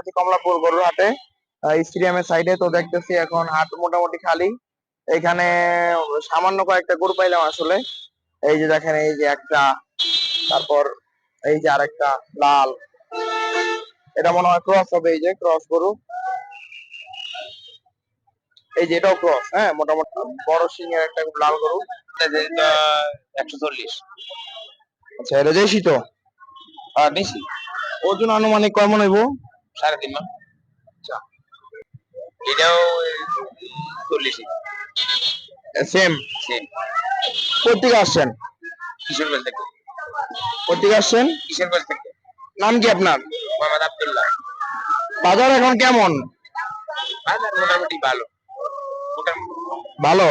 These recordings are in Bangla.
আছি কমলাপুর গরুর হাটে স্টেডিয়ামের সাইডে তো দেখতেছি এখন হাট মোটামুটি খালি। এখানে সামান্য কয়েকটা গরু পাইলাম আসলে। এই যে দেখেন এই যে একটা তারপর এই যে আরেকটা লাল। এটা মনে হয় ক্রস হবে এই যে ক্রস গরু। এই যে এটাও ক্রস হ্যাঁ মোটামুটি বড় সিংয়ের একটা লাল গরু। একশো চল্লিশ। আচ্ছা এটা দেশি তো? আর বেশি ওজন আনুমানিক কেমন হইব? সাড়ে তিন মান এটাও চল্লিশ সেম সেম কোথেকে আসছেন? কিশোরগঞ্জ থেকে। কোথেকে আসছেন? কিশোরগঞ্জ থেকে। নাম কি আপনার? মোহাম্মদ আবদুল্লাহ। বাজার এখন কেমন? বাজার মোটামুটি ভালো। ভালো?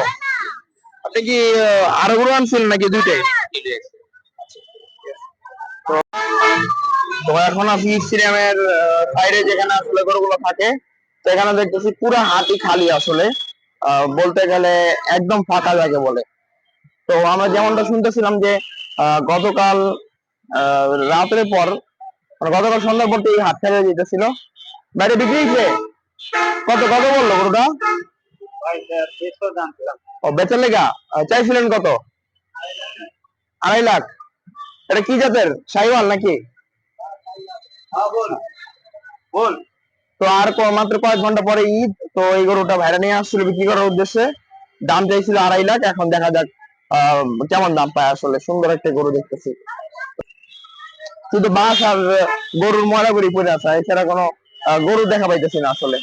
আপনি কি আরও গরু আনছিলেন নাকি দুইটাই। তো এখন আছি স্টেডিয়ামের সাইডে যেখানে আসলে গরুগুলো থাকে, সেখানে দেখতেছি পুরো হাতি খালি আসলে। বলতে গেলে একদম ফাঁকা যাকে বলে। তো আমরা যেমনটা শুনতেছিলাম যে গতকাল রাতের পর মানে গতকাল সন্ধ্যার পর তো এই হাট খেলে যেতেছিল বাইরে বিক্রি কত কত বলল গরুটা? ও, বেচার লেগা? চাইছিলেন কত? আড়াই লাখ। এটা কি জাতের? শাহিওয়াল নাকি? বল। তো আর মাত্র কয়েক ঘণ্টা পরে ঈদ, তো এই গরুটা ভাইরা নিয়ে আসছিল বিক্রি করার উদ্দেশ্যে। দাম চাইছিল আড়াই লাখ, এখন দেখা যাক কেমন দাম পায় আসলে। সুন্দর একটা গরু দেখতেছি। বাস আর গরুর পড়ে আছে, এছাড়া কোনো গরু দেখা পাইতেছি না আসলে।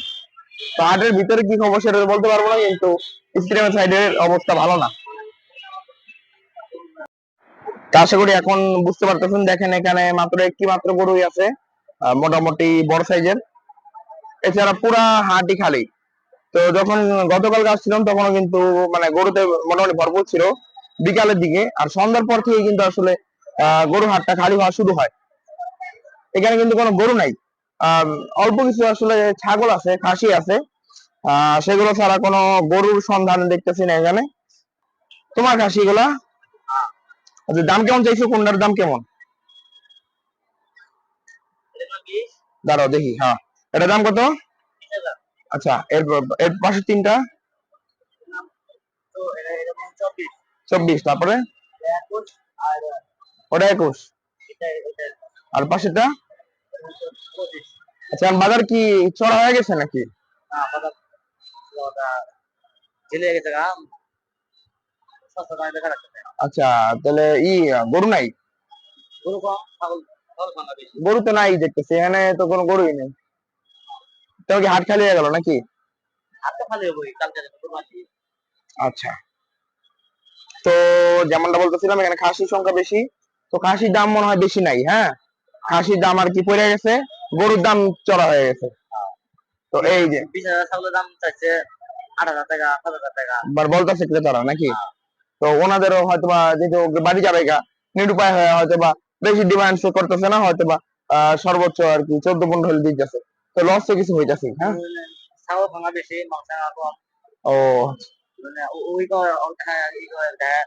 তো হাটের ভিতরে কি খবর সেটা বলতে পারব না, কিন্তু স্টেডিয়ামের সাইডের অবস্থা ভালো না। আশা করি এখন বুঝতে পারতেছেন, দেখেন এখানে মাত্র একটি মাত্র গরুই আছে। মোটামুটি বড় সাইজের এছাড়া পুরা হাঁটি খালি। তো যখন গতকাল গাছ আসছিলাম তখনও কিন্তু মানে গরুতে মোটামুটি ভরপুর ছিল বিকালের দিকে। আর সন্ধ্যার পর থেকে কিন্তু আসলে আহ, গরু হাটটা খালি হওয়া শুরু হয়। এখানে কিন্তু কোনো গরু নাই। অল্প কিছু আসলে ছাগল আছে খাসি আছে। সেগুলো ছাড়া কোনো গরুর সন্ধান দেখতেছি না এখানে। তোমার খাসি গুলা আচ্ছা দাম কেমন চাইছো? কোনটার দাম কেমন? দাঁড়াও দেখি হ্যাঁ। এটার দাম কত? আচ্ছা এর এর পাশে তিনটা? চব্বিশ তারপরে? ওটা একুশ। আর পাশেটা আচ্ছা বাজার কি চড়া হয়ে গেছে নাকি? আচ্ছা তাহলে ই গরু নাই? গরু কম ছাগল গরু তো নাই দেখতেছি এখানে তো কোনো গরুই নেই। তাহলে কি হাট খালি হয়ে গেল নাকি? আচ্ছা। তো যেমনটা বলতেছিলাম এখানে খাসির সংখ্যা বেশি। তো খাসির দাম মনে হয় বেশি নাই হ্যাঁ? খাসির দাম আর কি পড়ে গেছে গরুর দাম চড়া হয়ে গেছে। তো এই যে বিশ হাজার দাম চাইছে আট হাজার টাকা সাত হাজার টাকা। বার বলতেছে ক্রেতারা নাকি? তো ওনাদেরও হয়তো বা যেহেতু বাড়ি যাবে গা নিরুপায় হয়ে হয়তো বা বেশি ডিমান্ড সে করতেছে না হয়তো বা আহ, সর্বোচ্চ আর কি চোদ্দ পনেরো হলে দিতেছে তো লস তো কিছু হইতেছে হ্যাঁ? ও মানে ও- ওই কর হ্যাঁ ই করে দেয়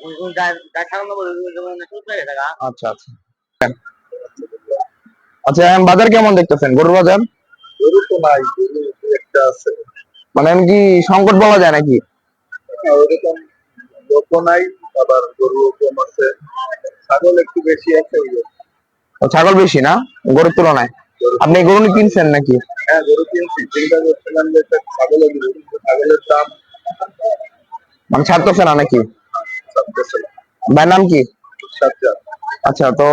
ওই ওই গায়ে গায়ে ছাগল না বলে ওই জন্য চুপ হয়ে গেছে গা। আচ্ছা আচ্ছা। আচ্ছা বাজার কেমন দেখতেছেন? গরুর বাজার? গরু তো নাই একটা আছে। মানে এমন কি সংকট বলা যায় নাকি? ওরকম নাই আবার গরু কম আছে। ছাগল একটু বেশি আছে ছাগল বেশি না? গরুর তুলনায়? আপনি গরু কিনছেন নাকি? হ্যাঁ গরু কিনছি। চিন্তা করছিলাম যে ছাগল ছাগলের দাম। মানে ছাড়তেছে না নাকি? ভাইয়ের নাম কি? আচ্ছা তো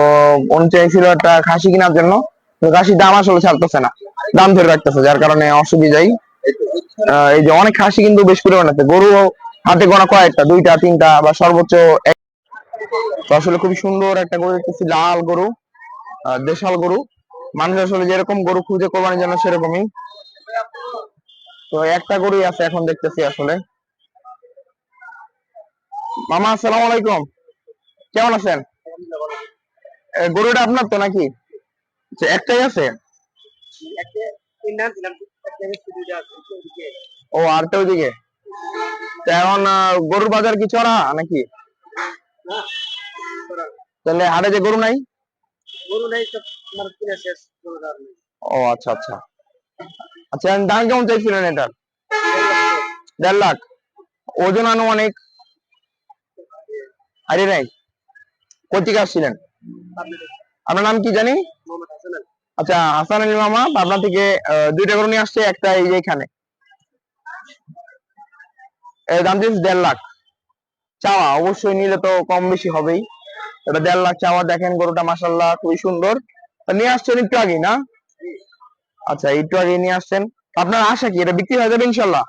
উনি চাইছিল একটা খাসি কেনার জন্য তো খাসির দাম আসলে ছাড়তেছে না। দাম ধরে রাখতেছে যার কারণে অসুবিধাই। এই যে অনেক খাসি কিন্তু বেশ পরিমাণে আছে। গরু হাতে গোনা কয়েকটা দুইটা তিনটা বা সর্বোচ্চ আসলে খুবই সুন্দর একটা গরু দেখতেছি লাল গরু দেশাল গরু। মানুষ আসলে যেরকম গরু খুঁজে কোরবানির জন্য সেরকমই। তো একটা গরুই আছে এখন দেখতেছি আসলে। মামা আসসালামু আলাইকুম। কেমন আছেন? গরুটা আপনার তো নাকি? আচ্ছা, একটাই আছে? ও ওইদিকে? তো এখন গরুর বাজার কি চড়া নাকি? তাহলে হাটে যে গরু নাই? গরু গরু নেই। ও আচ্ছা আচ্ছা। আচ্ছা দাম কেমন চাইছিলেন এটার দেড় লাখ। ওজন আনুমানিক? আরে নাই? কোথেকে আসছিলেন? আপনার নাম কি জানি? আচ্ছা হাসান আলী মামা পাবনা থেকে দুইটা করে নিয়ে আসছে একটা এই যে এখানে। এর দাম দিয়েছে দেড় লাখ। চাওয়া অবশ্যই নিলে তো কম বেশি হবেই। এটা দেড় লাখ চাওয়া দেখেন গরুটা মাসাল্লাহ খুবই সুন্দর। নিয়ে আসছেন একটু আগে না? আচ্ছা একটু আগে নিয়ে আসছেন। আপনার আশা কি? এটা বিক্রি হয়ে যাবে ইনশাল্লাহ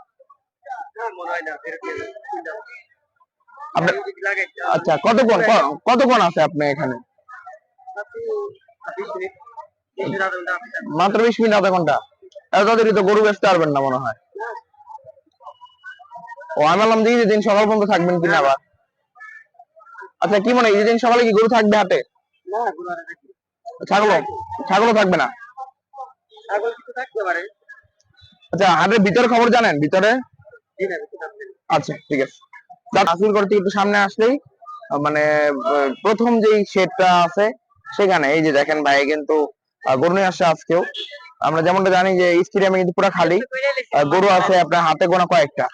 আচ্ছা কতক্ষণ কতক্ষণ আছে আপনি এখানে? মাত্র বিশ মিনিট আধা ঘণ্টা। এত তাড়াতাড়ি তো গরু বেচতে পারবেন না মনে হয়। ও আমি বললাম যে দিন সকাল পর্যন্ত থাকবেন কিনা আবার। আচ্ছা কি মনে হয় দিন সকালে কি গরু থাকবে হাটে? ছাগলও? ছাগলও থাকবে না? ছাগল কিছু থাকতে পারে। আচ্ছা হাটের ভিতরে খবর জানেন? ভিতরে। আচ্ছা ঠিক আছে। করতে একটু সামনে আসলেই মানে প্রথম যেই শেডটা আছে সেখানে এই যে দেখেন ভাই কিন্তু গরু নিয়ে আসছে আজকেও। আমরা যেমনটা জানি যে স্টেডিয়ামে কিন্তু পুরো খালি। গরু আছে আপনার হাতে গোনা কয়েকটা।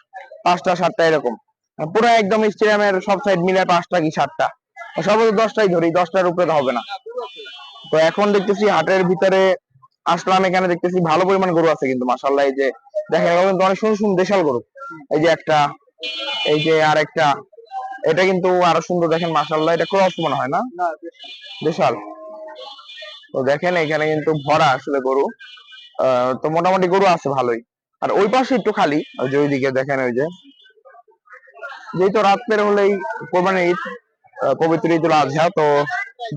পাঁচটা সাতটা এরকম। পুরো একদম স্টেডিয়ামের সব সাইড মিলে পাঁচটা কি সাতটা। সর্বোচ্চ দশটাই ধরি দশটার উপরে হবে না। তো এখন দেখতেছি হাটের ভিতরে আসলাম এখানে দেখতেছি ভালো পরিমাণ গরু আছে কিন্তু মাসাল্লাহ এই যে দেখেন কিন্তু অনেক সুন্দর সুন্দর দেশাল গরু। এই যে একটা এই যে আর একটা এটা কিন্তু আরও সুন্দর দেখেন মাসাল্লাহ এটা ক্রস মনে হয় না? না বিশাল তো দেখেন এখানে কিন্তু ভরা আসলে গরু। আহ, তো মোটামুটি গরু আছে ভালোই। আর ওই পাশে একটু খালি ওই যে ওইদিকে দেখেন ওই যে। যেহেতু রাত্রের হলেই কোরবানি ঈদ পবিত্র ঈদুল আজহা তো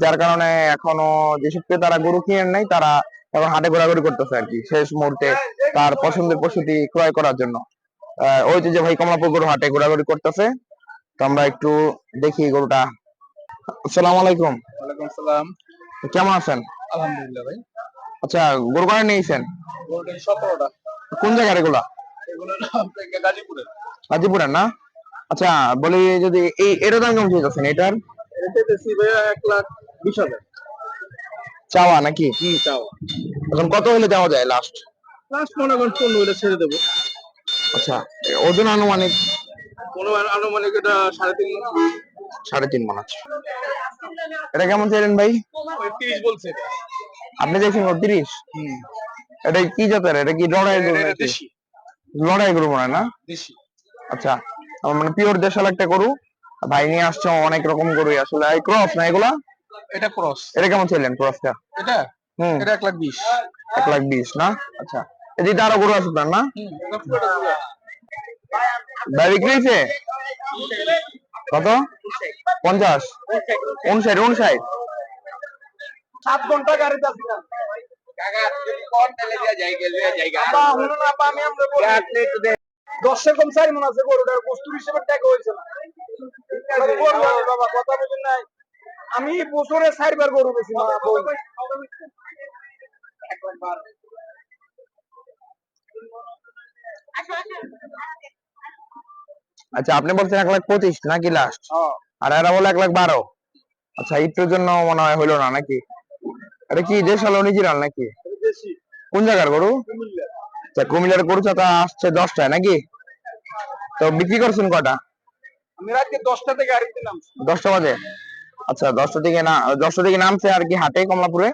যার কারণে এখনও যেসব ক্রেতারা গরু কিনেন নাই তারা এখন হাটে ঘোরাঘুরি করতেছে আর কি শেষ মুহূর্তে তার পছন্দের পশুটি ক্রয় করার জন্য। ওই যে ভাই কমলাপুর গরু হাটে ঘোরাঘুরি করতেছে তো আমরা একটু দেখি গরুটা। আসসালামু আলাইকুম। ওয়ালাইকুম কেমন আছেন? আলহামদুলিল্লাহ ভাই। আচ্ছা গরু কাটা নিয়েছেন? গরুটা সতেরোটা। কোন জায়গার এগুলা? এগুলো গাজীপুরে গাজীপুরের। না? আচ্ছা বলি যদি এই এটার দাম কেমন চাইতেছেন? এটার? এটা দেশি ভাইয়া এক লাখ বিশ হাজার। চাওয়া নাকি? হুম চাও এখন কত হলে দেওয়া যায় লাস্ট লাস্ট মনে করেন পনেরো হলে ছেড়ে দেবো। আচ্ছা ওজন আনুমানিক? কোনো আনুমানিক এটা সাড়ে তিন সাড়ে তিন মন আছে এটা কেমন চাইলেন ভাই? তিরিশ বলছে আপনি দেখছেন তিরিশ? হুম। এটা কি জাতের? এটা কি লড়াই গরু? দেশি। লড়াই গরু মনে না? দেশি। আচ্ছা আমার মানে পিওর দেশাল একটা গরু। ভাই নিয়ে আসছে অনেক রকম গরু আসলে। এই ক্রস না এগুলা? এটা ক্রস এটা কেমন চাইলেন ক্রসটা এটা? হুম। এটা এক লাখ বিশ। এক লাখ বিশ না? আচ্ছা। এদিকে আরও গরু আছে আপনার না? ভাই বিক্রি হয়েছে? কত? পঞ্চাশ। উনষাট উনষাট। সাত ঘণ্টা গাড়িতে আসলাম কম চারি মন আছে গরুটার বস্তুর হিসেবে টাকা হয়েছে না। আরে বললাম রে বাবা কথা বলেন নাই। আমি বছরে চারবার গরু বেশি আচ্ছা আপনি বলছেন এক লাখ পঁচিশ নাকি লাস্ট হ্যাঁ। আর এরা বলে এক লাখ বারো। আচ্ছা একটুর জন্য মনে হয় হইল না নাকি? এটা কি নাকি? কোন জায়গার গরু? আচ্ছা কুমিল্লার গরু চাতা আসছে দশটায় নাকি? তো বিক্রি করছেন কটা? আমি রাত্রে দশটা থেকে বাজে? আচ্ছা দশটা থেকে না দশটা থেকে নামছে আর কি হাটে কমলাপুরে।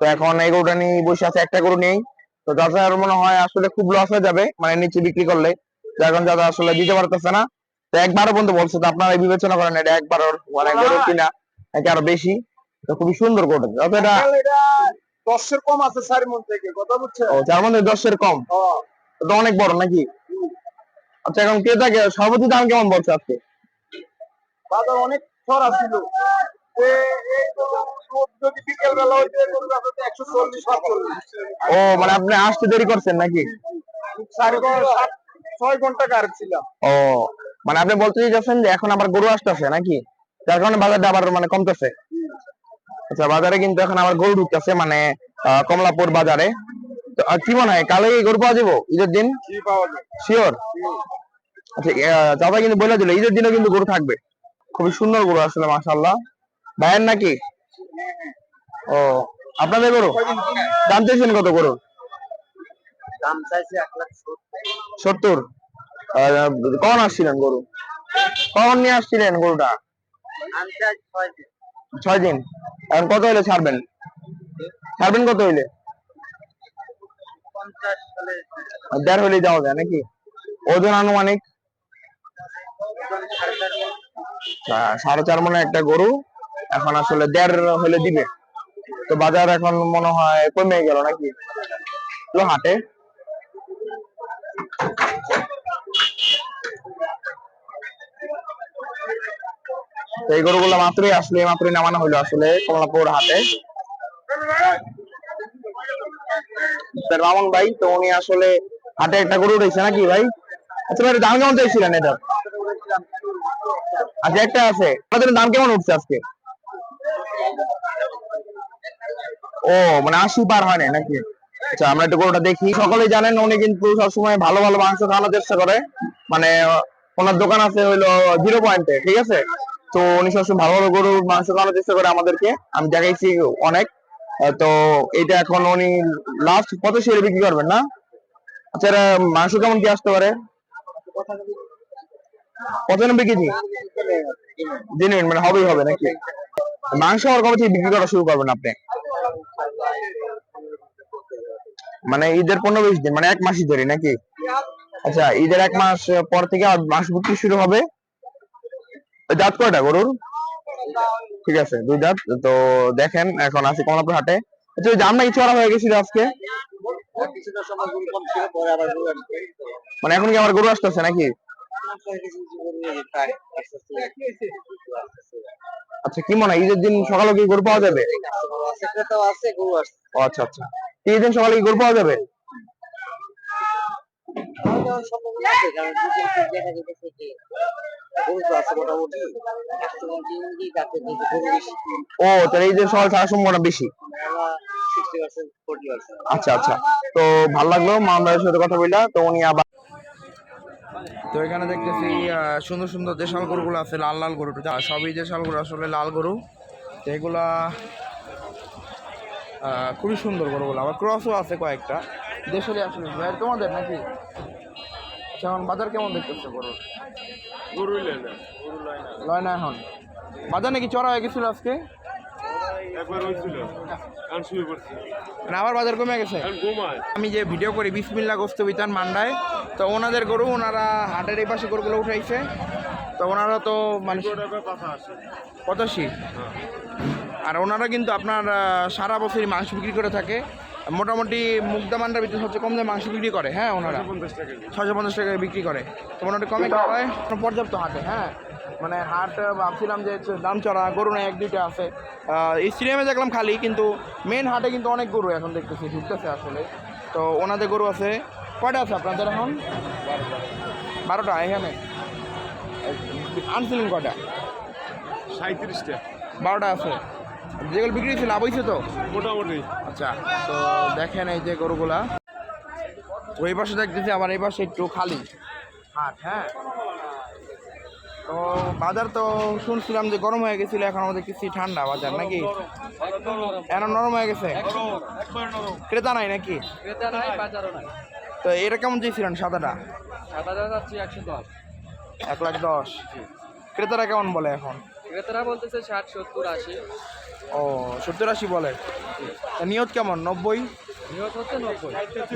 তো এখন এই গরুটা নিয়ে বসে আছে একটা গরু নেই তো দাদার মনে হয় আসলে খুব লস হয়ে যাবে মানে নিচে বিক্রি করলে। কারণে দাদা আসলে দিতে পারতেছে না। তো একবারও বন্ধু বলছে তো আপনারা বিবেচনা করেন এটা একবারও মানে গরু কিনা নাকি আরও বেশি। খুবই সুন্দর গরু। যত এটা দশের কম আছে চারি মন থেকে কথা বুঝছে? ও মধ্যে দশের কম? তো অনেক বড় নাকি? আচ্ছা এখন ক্রেতাকে সর্বোচ্চ দাম কেমন বলছে আজকে? বাজার অনেক ছড়া ছিল ও মানে আপনি আসতে দেরি করছেন নাকি? ছয় ঘণ্টা ছিলাম ও মানে আপনি বলতে চাইছেন যে এখন আবার গরু আসতেছে নাকি? যার কারণে বাজারটা আবার মানে কমতেছে। আচ্ছা বাজারে কিন্তু এখন আবার গরু ঢুকতেছে মানে কমলাপুর বাজারে। কি মনে হয় কালে গরু পাওয়া যাব? ঈদের দিন? কি পাওয়া যায় শিওর আচ্ছা চাচা কিন্তু বলে দিল ঈদের দিনও কিন্তু গরু থাকবে। খুবই সুন্দর গরু আসলে মাশাল্লাহ ভাইয়ের নাকি? ও আপনাদের গরু? দাম চাইছেন কত গরু? দাম চাইছে এক লাখ সত্তর। আহ, কখন আসছিলেন গরু? কখন নিয়ে আসছিলেন গরুটা? ছয় দিন এখন কত হইলে? ছাড়বেন। ছাড়বেন কত হইলে? দেড় হইলে যাওয়া যায় নাকি? ওজন আনুমানিক? সাড়ে চার মনে একটা গরু। এখন আসলে দেড় হলে দিবে। তো বাজার এখন মনে হয় কমে গেল নাকি? হাটে। এই গরুগুলো মাত্রই আসলে মাত্রই নামানো হলো আসলে কমলাপুর হাটে। রামন ভাই, তো উনি আসলে হাটে একটা গরু উঠেছে নাকি ভাই? আচ্ছা ভাই, দাম কেমন চাইছিলেন এটা? আচ্ছা একটা আছে। আমাদের দাম কেমন উঠছে আজকে? ও মানে আশি পার হয় না নাকি? আচ্ছা আমরা একটু গরুটা দেখি। সকলেই জানেন উনি কিন্তু সবসময় ভালো ভালো মাংস খাওয়ানোর চেষ্টা করে। মানে ওনার দোকান আছে হইল জিরো পয়েন্টে ঠিক আছে? তো উনি সবসময় ভালো ভালো গরুর মাংস খাওয়ানোর চেষ্টা করে আমাদেরকে। আমি দেখাইছি অনেক। তো এটা এখন উনি লাস্ট কত শেয়ারে বিক্রি করবেন না? আচ্ছা মাংস কেমন কি আসতে পারে? পঁচানব্বই কেজি? জেনুইন মানে হবেই হবে নাকি? মাংস কবে থেকে বিক্রি করা শুরু করবেন আপনি? মানে ঈদের পনেরো বিশ দিন মানে এক মাসই ধরে নাকি? আচ্ছা ঈদের এক মাস পর থেকে মাংস বিক্রি শুরু হবে। দাঁত কয়টা গরুর? ঠিক আছে, দুই দাঁত। তো দেখেন, এখন আছি কমলাপুর হাটে। জাম নাকি চড়া হয়ে গেছিল আজকে। মানে এখন কি আমার গরু আসতেছে নাকি? আচ্ছা কি মনে হয়, ঈদের দিন সকালে কি গরু পাওয়া যাবে? আচ্ছা আচ্ছা। ঈদের দিন সকালে কি গরু পাওয়া যাবে? যে ও তাহলে ঈদের সকাল থাকার সম্ভাবনা বেশি? আচ্ছা আচ্ছা। তো ভালো লাগল মামলার সাথে কথা বললা তো উনি আবার তো এখানে দেখতেছি সুন্দর সুন্দর দেশাল গরুগুলো আছে লাল লাল গরু যা সবই দেশাল গরু আসলে লাল গরু তো এগুলা আহ, খুবই সুন্দর গরুগুলো। আবার ক্রসও আছে কয়েকটা। দেশালি আসলে তোমাদের নাকি? এখন বাজার কেমন দেখতেছে গরুর? গরু লয় না। এখন? বাজার নাকি চড়া হয়ে গেছিল আজকে? মানে আবার বাজার কমে গেছে? আমি যে ভিডিও করি বিসমিল্লা গোস্ত বিতান মান্ডায় তো ওনাদের গরু ওনারা হাটের এই পাশে গরুগুলো উঠাইছে। তো ওনারা তো মানে পঁচাশি। আর ওনারা কিন্তু আপনার সারা বছরই মাংস বিক্রি করে থাকে। মোটামুটি মুগদা মান্ডার ভিতরে সবচেয়ে কম দামে মাংস বিক্রি করে হ্যাঁ ওনারা। পঞ্চাশ টাকা ছয়শো পঞ্চাশ টাকায় বিক্রি করে। তো মোটামুটি কমে হয়? পর্যাপ্ত হাটে হ্যাঁ। মানে হাট ভাবছিলাম যে হচ্ছে দাম চড়া গরু না এক দুইটা আছে। স্টেডিয়ামে দেখলাম খালি কিন্তু মেন হাটে কিন্তু অনেক গরু এখন দেখতেছি ঢুকতেছে আসলে। তো ওনাদের গরু আছে কয়টা আছে আপনাদের এখন? বারোটা এখানে। আনছিলেন কয়টা? সাঁত্রিশটা বারোটা আছে। যেগুলো বিক্রি হয়েছে লাভ হয়েছে তো? মোটামুটি। আচ্ছা তো দেখেন এই যে গরুগুলা। ওই পাশে দেখতেছি, আবার এই পাশে একটু খালি হাট হ্যাঁ? তো বাজার তো শুনছিলাম যে গরম হয়ে গেছিল, এখন আমাদের কিছু ঠান্ডা বাজার নাকি? এখন নরম হয়ে গেছে? ক্রেতা নাই নাকি? তো এটা কেমন চেয়েছিলেন সাদাটা? এক লাখ দশ। ক্রেতারা কেমন বলে এখন? ক্রেতারা বলতেছে ষাট, সত্তর, আশি। ও সত্তর আশি বলে নিয়ত কেমন? নব্বই?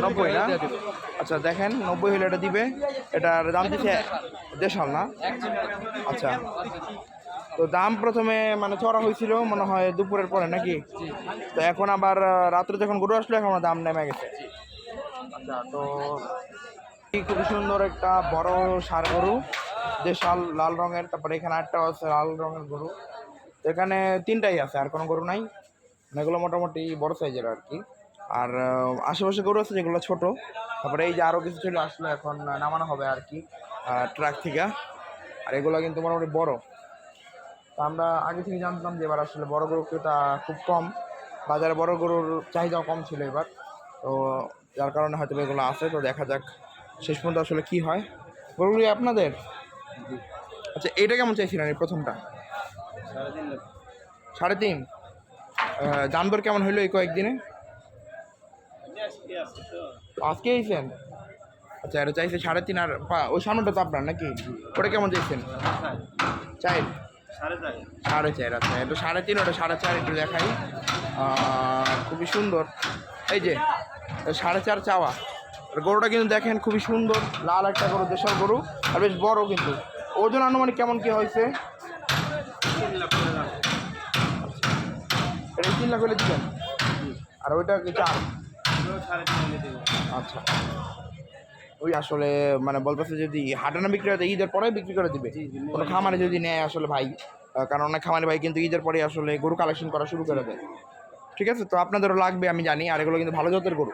নব্বই না? আচ্ছা দেখেন, নব্বই হলে এটা দিবে। এটার দাম দিচ্ছে দেশাল না? আচ্ছা। তো দাম প্রথমে মানে চড়া হয়েছিল, মনে হয় দুপুরের পরে নাকি? তো এখন আবার রাত্রে যখন গরু আসলো, এখন দাম নেমে গেছে। আচ্ছা তো খুবই সুন্দর একটা বড় সার গরু, দেশাল, লাল রঙের, তারপরে এখানে একটা আছে, লাল রঙের গরু। তো এখানে তিনটাই আছে আর কোনো গরু নাই। মানে এগুলো মোটামুটি বড় সাইজের আর কি। আর আশেপাশে গরু আছে যেগুলো ছোট। তারপরে এই যে আরও কিছু ছিল আসলে এখন নামানো হবে আর কি ট্রাক থেকে। আর এগুলো কিন্তু মোটামুটি বড়। তো আমরা আগে থেকে জানতাম যে এবার আসলে বড় গরু ক্রেতা খুব কম। বাজারে বড় গরুর চাহিদাও কম ছিল এবার। তো যার কারণে হয়তো এগুলো আছে তো দেখা যাক শেষ পর্যন্ত আসলে কি হয়। গরুগুলি আপনাদের? আচ্ছা এটা কেমন চাইছিলেন এই প্রথমটা? সাড়ে তিন। দামদর কেমন হইল এই কয়েকদিনে? আজকে এইছেন আচ্ছা এটা চাইছে সাড়ে তিন আর ওই সামনেটা তো আপনার নাকি? ওটা কেমন চাইছেন? চাই সাড়ে চার। আচ্ছা এটা সাড়ে তিন ওটা সাড়ে চার একটু দেখাই। খুবই সুন্দর। এই যে সাড়ে চার চাওয়া। গরুটা কিন্তু দেখেন খুবই সুন্দর লাল একটা গরু দেশের গরু আর বেশ বড় কিন্তু। ওজন আনুমানিক কেমন কি হয়েছে? এটা তিন লাখ হলে দিবেন? আর ওইটা কি চার? আচ্ছা। ওই আসলে মানে বলতেছে যদি হাটানা বিক্রি হয় ঈদের পরে বিক্রি করে দিবে। কোনো খামারে যদি নেয় আসলে ভাই কারণ অনেক খামারে ভাই কিন্তু ঈদের পরে আসলে গরু কালেকশন করা শুরু করে দেয়। ঠিক আছে? তো আপনাদেরও লাগবে আমি জানি আর এগুলো কিন্তু ভালো জাতের গরু।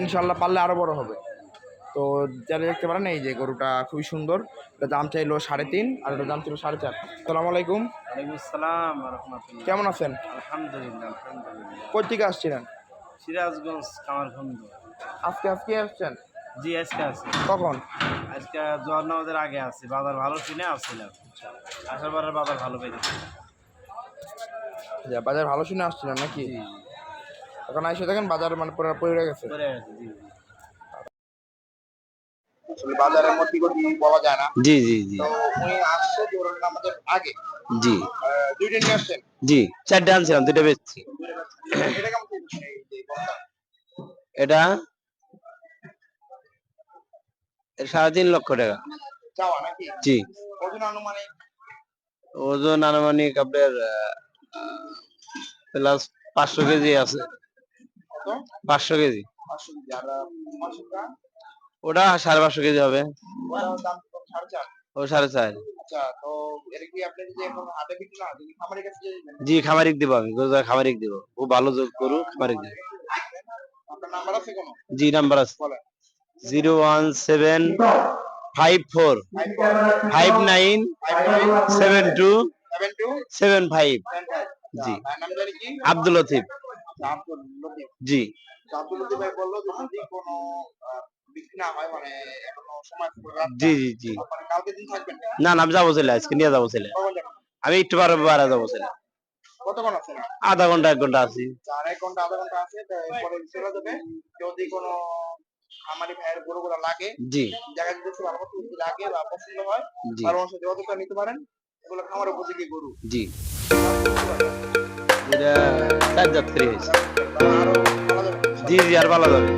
ইনশাল্লাহ পারলে আরও বড় হবে। তো যারা দেখতে পারেন এই যে গরুটা খুবই সুন্দর। এটা দাম চাইলো সাড়ে তিন আর এটা দাম ছিল সাড়ে চার। সালাম আলাইকুম। আসসালাম কেমন আছেন? আলহামদুলিল্লাহ আলহামদুলিল্লাহ। কোথা থেকে আসছিলেন? সিরাজগঞ্জ কামারখন্দ আজকে আজকে আসছেন? জি আজকে আছে। কখন? আজকে জোয়ার নামাজের আগে আছে। বাজার ভালো কিনে আসছিলাম। আসার পরে বাজার ভালো পেয়েছি আচ্ছা, বাজার ভালো শুনে আসছিলেন নাকি? এখন এসে দেখেন বাজার মানে পুরো পড়ে গেছে। পরে গেছে, জি। আসলে বাজারের মধ্যে গতি বলা যায় না। জি জি জি। তো উনি আসছে ধরুন আমাদের আগে। জি। আহ, দুই দিন নিয়ে আসছেন? জি চারটে আনছিলাম দুটো বেচছি। এটা কেমন চলছে? এটা? সাড়ে তিন লক্ষ টাকা। জি। ওজন আনুমানিক? আপনার প্লাস পাঁচশো কেজি আছে। পাঁচশো কেজি। ওটা সাড়ে পাঁচশো কেজি হবে। ও সাড়ে চার। আচ্ছা জি খামারিক দিব আমি। খামারিক দিব। খুব ভালো যোগ করু খামারিক দিব। জি নাম্বার আছে। Zero one seven five four five nine seven two seven five. জি। জানি কি? আব্দুল লতিফ। জি। আব্দুল লতিফ ভাই বলল যদি কোনো বিক্রি না হয় মানে এখনও সময় জি জি জি। মানে কালকে দিন থাকবেন না? না আমি যাব ছেলে আজকে নিয়ে যাব ছেলে। আমি একটু বারে বারে যাব ছেলে। কতক্ষণ আছে? আধা ঘণ্টা এক ঘণ্টা আছি। চার এক ঘণ্টা আধা ঘণ্টা আছে তো চলে যাবে যদি কোনো খামারি ভাইয়ের গরুগুলো লাগে জি। জায়গা যদি ভালো মতো লাগে বা পছন্দ হয় জি। তাহলে সাথে যোগাযোগ নিতে পারেন। এগুলো খামারের উপযোগী গরু। জি। এটা চার যাত্রী হয়েছে আরও ভালো যাবে জি জি আর ভালো যাবে